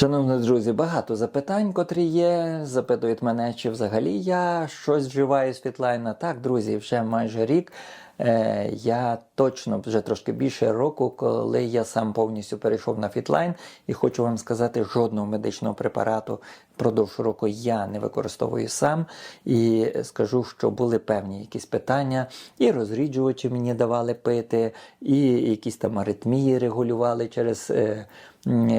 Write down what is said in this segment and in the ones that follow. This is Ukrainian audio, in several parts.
Шановні друзі, багато запитань, котрі є. Запитують мене, чи взагалі я щось вживаю з Фітлайна. Так, друзі, вже майже рік. Е, я точно вже трошки більше року, коли я сам повністю перейшов на Фітлайн, і хочу вам сказати, жодного медичного препарату впродовж року я не використовую сам. І скажу, що були певні якісь питання, і розріджувачі мені давали пити, і якісь там аритмії регулювали через. е,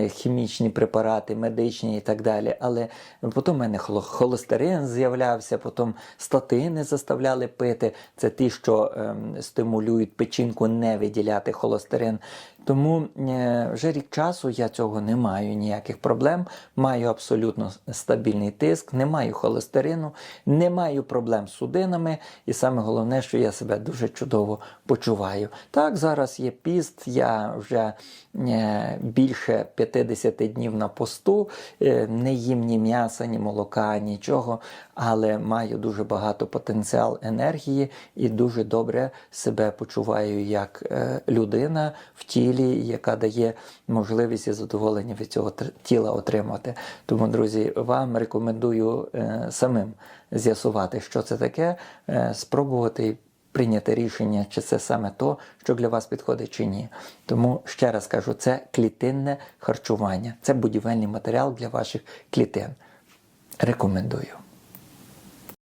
хімічні препарати, медичні і так далі. Але потім в мене холо- холестерин з'являвся, потім статини заставляли пити. Це ті, що ем, стимулюють печінку не виділяти холестерин. Тому е, вже рік часу я цього не маю ніяких проблем. Маю абсолютно стабільний тиск, не маю холестерину, не маю проблем з судинами. І саме головне, що я себе дуже чудово почуваю. Так, зараз є піст, я вже е, більше 50 днів на посту, е, не їм ні м'яса, ні молока, нічого, але маю дуже багато потенціал енергії і дуже добре себе почуваю як е, людина в тілі, яка дає можливість і задоволення від цього тіла отримати. Тому, друзі, вам рекомендую е, самим з'ясувати, що це таке, е, спробувати прийняти рішення, чи це саме то, що для вас підходить, чи ні. Тому ще раз кажу, це клітинне харчування, це будівельний матеріал для ваших клітин. Рекомендую.